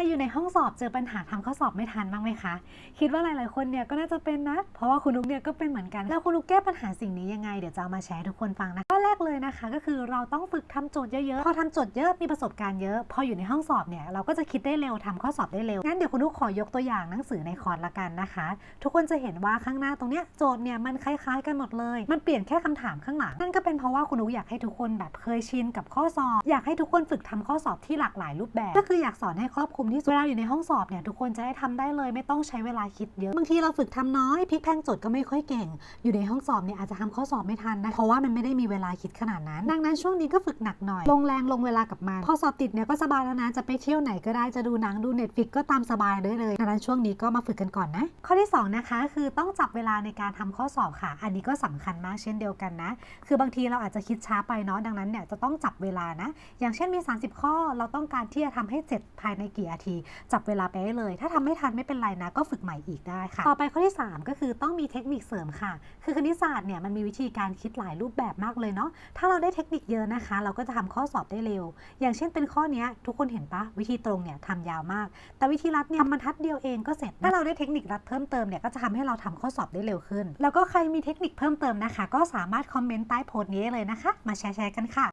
ลาอยู่ในห้องสอบเจอปัญหาทำข้อสอบไม่ทันบ้างไหมคะ คิดว่าหลายๆคนเนี่ยก็น่าจะเป็นนะ เพราะว่าคุณนุกเนี่ยก็เป็นเหมือนกัน แล้วคุณนุกแก้ปัญหาสิ่งนี้ยังไง เดี๋ยวจะามาแชร์ทุกคนฟังนะข้อแรกเลยนะคะ ก็คือเราต้องฝึกทำโจทย์เยอะๆ พอทำโจทย์เยอะมีประสบการณ์เยอะ พออยู่ในห้องสอบเนี่ยเราก็จะคิดได้เร็วทำข้อสอบได้เร็ว งั้นเดี๋ยวคุณนุกขอยกตัวอย่างหนังสือในคอร์สละกันนะคะ ทุกคนจะเห็นว่าข้างหน้าตรงเนี้ยโจทย์เนี่ยมันคล้ายๆ กันหมดเลย มันเปลี่ยนแค่คำถามข้างหลัง นั่นก็เป็นเพราะว่าคุณนุกอยากให้ทุกคนแบบเคยชินกับข้อสอบ อยากให้ทุกคนฝึกทำข้อสอบที่หลากหลายรูปแบบ ก็คืออยากสอนให้ครอบคลุมที่สุดเวลาอยู่ในห้องสอบเนี่ยทุกคนจะได้ทำได้เลย ไม่ต้องใช้เวลาคิดเยอะบางทีเราฝึกทำน้อยพลิกแพงโจทย์ก็ไม่ค่อยเก่ง อยู่ในห้องสอบเนี่ยอาจจะทำข้อสอบไม่ทันนะเพราะว่ามันไม่ได้มีเวลาคิดขนาดนั้น ดังนั้นช่วงนี้ก็ฝึกหนักหน่อยลงแรงลงเวลากับมันพอสอบติดเนี่ยก็สบายแล้วนะจะไปเที่ยวไหนก็ได้จะดูหนังดูเน็ตฟิกก็ตามสบายได้เลยดังนั้นช่วงนี้ก็มาฝึกกันก่อนนะข้อที่สองนะคะ คือต้องจับเวลาในการทำข้อสอบค่ะ อันนี้ก็สำคัญมากเช่นเดียวกันนะ คือบางทีเราอาจจะคิดช้าไปเนาะดังนั้นเนี่ยจะต้องจับเวลานะ อย่างเช่นมี 30 ข้อเราต้องการที่จะทำให้เสร็จภายในกี่นาที จับเวลาไปได้เลย ถ้าทำไม่ทันไม่เป็นไรนะ ก็ฝึกใหม่อีกได้ค่ะ ต่อไปข้อที่ 3 ก็คือต้องมีเทคนิคเสริมค่ะ คือคณิตศาสตร์เนี่ยมันมีวิธีการคิดหลายรูปแบบมากเลยเนาะ ถ้าเราได้เทคนิคเยอะนะคะ เราก็จะทำข้อสอบได้เร็ว อย่างเช่นเป็นข้อนี้ทุกคนเห็นปะวิธีตรงเนี่ยทำยาวมาก แต่วิธีรัดเนี่ยทำบรรทัดเดียวเองก็เสร็จ ถ้าเราได้เทคนิครัดเพิ่มเติมเนี่ยก็จะทำให้เราทำข้อสอบได้เร็วขึ้น แล้วก็ใครมีเทคนิคเพิ่มเติมนะคะ ก็สามารถคอมเมนต์ใต้โพสต์นี้ได้เลยนะคะ มาแชร์ๆกันค่ะ